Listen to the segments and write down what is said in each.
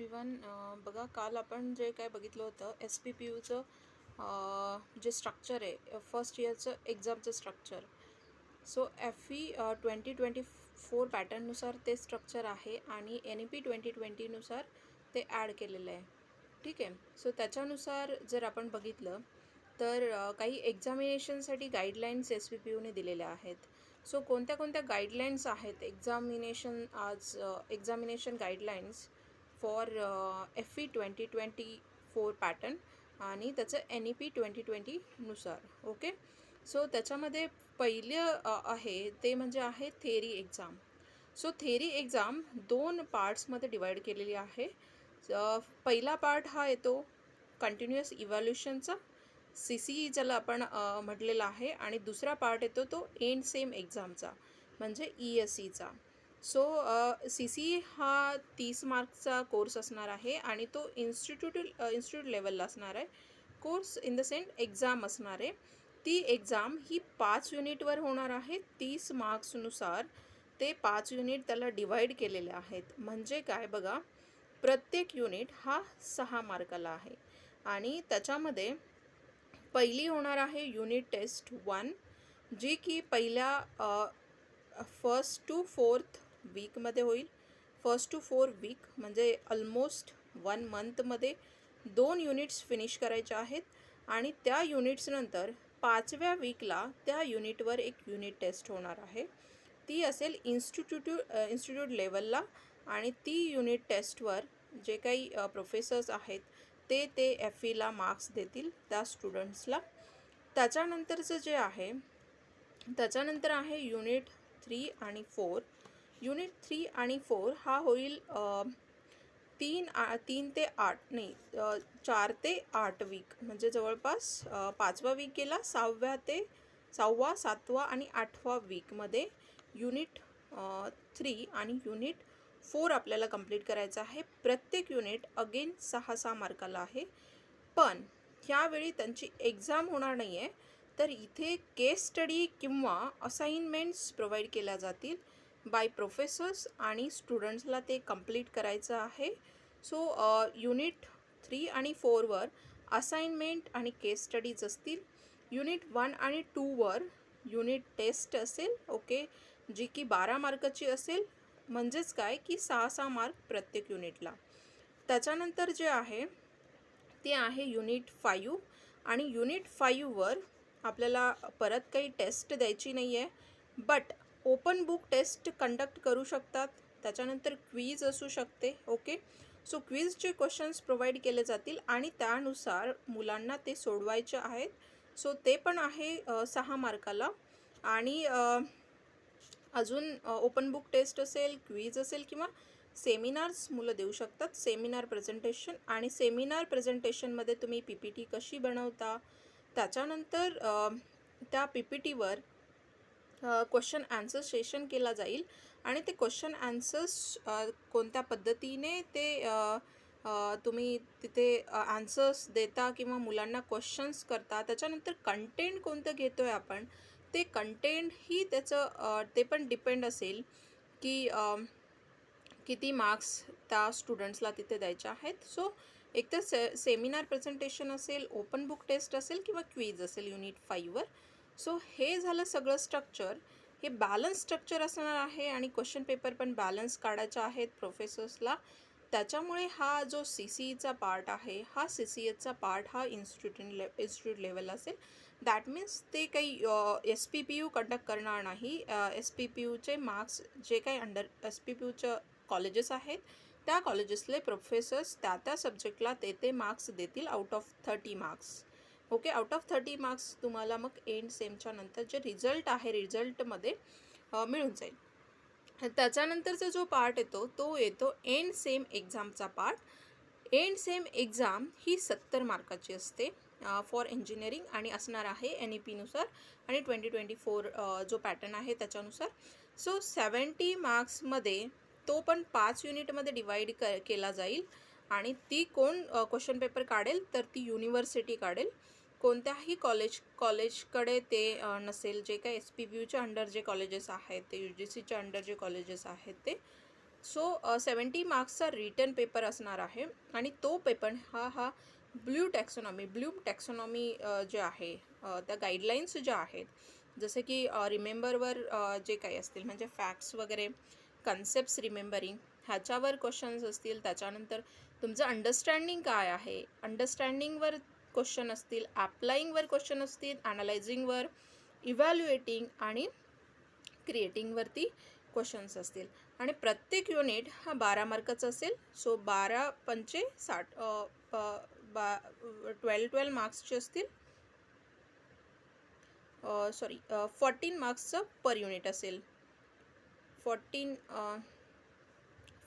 Everyone बघा काल आपण जे काय बघितलं होतं एस पी पी यूचं जे स्ट्रक्चर आहे फर्स्ट इयरचं एक्झामचं structure so F E twenty twenty four पॅटर्ननुसार ते स्ट्रक्चर आहे आणि एन ई पी ट्वेंटी ट्वेंटीनुसार ते ॲड केलेलं आहे. ठीक आहे? सो त्याच्यानुसार जर आपण बघितलं तर काही एक्झामिनेशनसाठी गाईडलाईन्स एस पी पी यूने दिलेल्या आहेत. सो कोणत्या कोणत्या गाईडलाईन्स आहेत? एक्झामिनेशन आज examination guidelines for F E twenty twenty four pattern आणि त्याचं एन ई पी ट्वेंटी ट्वेंटीनुसार ओके सो त्याच्यामध्ये पहिलं आहे ते म्हणजे आहे theory exam so theory exam दोन पार्ट्समध्ये डिवाईड केलेली आहे. पहिला पार्ट हा येतो कंटिन्युअस इव्हॅल्युशनचा सी सी ई ज्याला आपण म्हटलेला आहे आणि दुसरा पार्ट येतो तो एंड सेम एक्झामचा म्हणजे ई एस सीचा सो सी सी हा तीस मार्क्सचा कोर्स असणार आहे आणि तो इन्स्टिट्यूट इन्स्टिट्यूट लेवलला असणार आहे. Course in the sem exam असणार आहे. ती एक्झाम ही पाच युनिटवर होणार आहे. तीस मार्क्सनुसार ते पाच युनिट त्याला डिवाईड केलेले आहेत. म्हणजे काय बघा प्रत्येक युनिट हा सहा मार्काला आहे. आणि त्याच्यामध्ये पहिली होणार आहे युनिट टेस्ट वन जी की पहिल्या फर्स्ट टू फोर्थ वीकमध्ये होईल. फर्स्ट टू फोर वीक म्हणजे ऑलमोस्ट वन मंथमध्ये दोन युनिट्स फिनिश करायच्या आहेत आणि त्या युनिट्सनंतर पाचव्या वीकला त्या युनिटवर एक युनिट टेस्ट होणार आहे. ती असेल इन्स्टिट्यूट इन्स्टिट्यूट लेवलला आणि ती युनिट टेस्टवर जे काही प्रोफेसर्स आहेत ते ते एफ ईला मार्क्स देतील त्या स्टुडंट्सला त्याच्यानंतरचं जे आहे त्याच्यानंतर आहे युनिट थ्री आणि फोर युनिट थ्री आणि फोर हा होईल तीन आ तीन ते आठ नाही चार ते आठ वीक म्हणजे जवळपास पाचवा वीक गेला सहाव्या ते सहावा सातवा आणि आठवा वीकमध्ये युनिट थ्री आणि युनिट फोर आपल्याला कंप्लीट करायचं आहे. प्रत्येक युनिट अगेन सहा सहा मार्काला आहे. पण ह्यावेळी त्यांची एक्झाम होणार नाही आहे तर इथे केस स्टडी किंवा असाइनमेंट्स प्रोव्हाइड केल्या जातील. बाय प्रोफेसर्स आणि स्टुडंट्सला ते कंप्लीट करायचं आहे. सो युनिट थ्री आणि फोरवर असाइनमेंट आणि केस स्टडीज असतील. युनिट वन आणि टूवर युनिट टेस्ट असेल ओके जी की बारा मार्काची असेल. म्हणजेच काय? की सहा सहा मार्क प्रत्येक युनिटला त्याच्यानंतर जे आहे ते आहे युनिट फायू आणि युनिट फायूवर आपल्याला परत काही टेस्ट द्यायची नाही आहे but open book test conduct करू शकतात. त्याच्यानंतर क्वीज असू शकते ओके? सो क्वीजचे क्वेश्चन्स प्रोव्हाइड केले जातील आणि त्यानुसार मुलांना ते सोडवायचे आहेत. सो ते पण आहे सहा मार्काला. आणि अजून ओपन बुक टेस्ट असेल क्वीज असेल किंवा सेमिनार्स मुलं देऊ शकतात. सेमिनार प्रेझेंटेशन आणि सेमिनार प्रेझेंटेशनमध्ये तुम्ही पी पी टी कशी बनवता? त्याच्यानंतर त्या पी पी टीवर क्वेश्चन ॲन्सर सेशन केला जाईल. आणि ते क्वेश्चन ॲन्सर्स कोणत्या पद्धतीने ते तुम्ही तिथे ॲन्सर्स देता किंवा मुलांना क्वेश्चन्स करता त्याच्यानंतर कंटेंट कोणतं घेतो आहे आपण ते कंटेंट ही त्याचं ते पण डिपेंड असेल की किती मार्क्स त्या स्टुडंट्सला तिथे द्यायचे आहेत. सो एक तर से सेमिनार प्रेझेंटेशन असेल ओपन बुक टेस्ट असेल किंवा क्वीज असेल युनिट फाईव्हवर सो हे झालं सगळं स्ट्रक्चर हे बॅलन्स स्ट्रक्चर असणार आहे आणि क्वेश्चन पेपर पण बॅलन्स काढायचे आहेत प्रोफेसर्सला त्याच्यामुळे हा जो सी सी ईचा पार्ट आहे हा सी सी एचा पार्ट हा इन्स्टिट्यूट ले इन्स्टिट्यूट लेवल असेल. दॅट मीन्स ते काही S P P U conduct करणार नाही. एस पी पी यूचे मार्क्स जे काही अंडर एस पी पी यूच्या कॉलेजेस आहेत त्या कॉलेजेसले प्रोफेसर्स त्या त्या सब्जेक्टला ते ते मार्क्स देतील out of thirty marks okay out of thirty marks तुम्हाला मग एंड सेमच्या नंतर जे रिझल्ट आहे रिझल्टमध्ये मिळून जाईल. त्याच्यानंतरचा जो पार्ट येतो तो येतो एंड सेम एक्झामचा पार्ट एंड सेम एक्झाम ही सत्तर मार्काची असते फॉर इंजिनिअरिंग आणि असणार आहे एन ई पीनुसार आणि ट्वेंटी ट्वेंटी फोर जो पॅटर्न आहे त्याच्यानुसार. सो सेवन्टी मार्क्समध्ये तो पण पाच युनिटमध्ये डिवाईड क केला जाईल. आणि ती कोण क्वेश्चन पेपर काढेल तर ती युनिव्हर्सिटी काढेल. कोणत्याही कॉलेज कॉलेजकडे ते नसेल जे काही एस पी बी यूच्या अंडर जे कॉलेजेस आहेत ते यू जी सीच्या अंडर जे कॉलेजेस आहेत ते. सो सेवन्टी मार्क्सचा रिटर्न पेपर असणार आहे आणि तो पेपर हा हा ब्ल्यू टॅक्सॉनॉमी ब्ल्यू टॅक्सॉनॉमी जे आहे त्या गाईडलाईन्स ज्या आहेत जसे की रिमेंबरवर जे काही असतील म्हणजे फॅक्ट्स वगैरे कन्सेप्ट्स रिमेंबरिंग ह्याच्यावर क्वेश्चन्स असतील त्याच्यानंतर तुमचं अंडरस्टँडिंग काय आहे? अंडरस्टँडिंगवर क्वेश्चन असतील ॲप्लाईंगवर क्वेश्चन असतील ॲनालायझिंगवर इव्हॅल्युएटिंग आणि क्रिएटिंगवरती क्वेश्चन्स असतील. आणि प्रत्येक युनिट हा बारा मार्काचा असेल सो बारा पंचे साठ बा ट्वेल्व ट्वेल्व मार्क्सचे असतील. सॉरी फोर्टीन मार्क्सचं पर युनिट असेल. फोर्टीन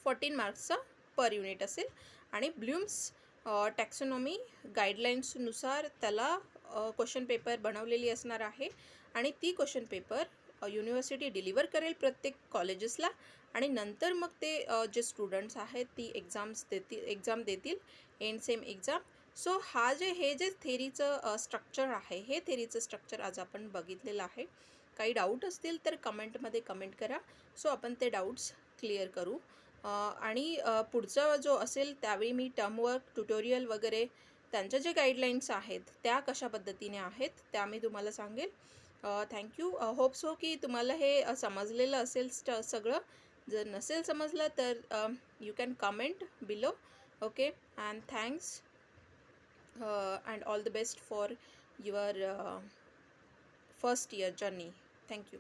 फोर्टीन मार्क्सचा पर युनिट असेल. आणि ब्ल्यूम्स टॅक्सोनॉमी गाईडलाईन्सनुसार त्याला क्वेश्चन पेपर बनवलेली असणार आहे आणि ती क्वेश्चन पेपर युनिव्हर्सिटी डिलिव्हर करेल प्रत्येक कॉलेजेसला आणि नंतर मग ते जे स्टुडंट्स आहेत ती एक्झाम्स देतील एक्झाम देतील एंड सेम एक्झाम सो हा जे हे जे थेरीचं स्ट्रक्चर आहे हे थेरीचं स्ट्रक्चर आज आपण बघितलेलं आहे. काही डाऊट असतील तर कमेंटमध्ये कमेंट करा. सो आपण ते डाऊट्स क्लिअर करू. आणि पुढचा जो असेल त्यावेळी मी टर्मवर्क ट्युटोरियल वगैरे त्यांच्या जे गाईडलाईन्स आहेत त्या कशा पद्धतीने आहेत त्या मी तुम्हाला सांगेल. थँक्यू होप सो की तुम्हाला हे समजलेलं असेल स्ट सगळं. जर नसेल समजलं तर you can comment below okay and thanks and all the best for your first year journey thank you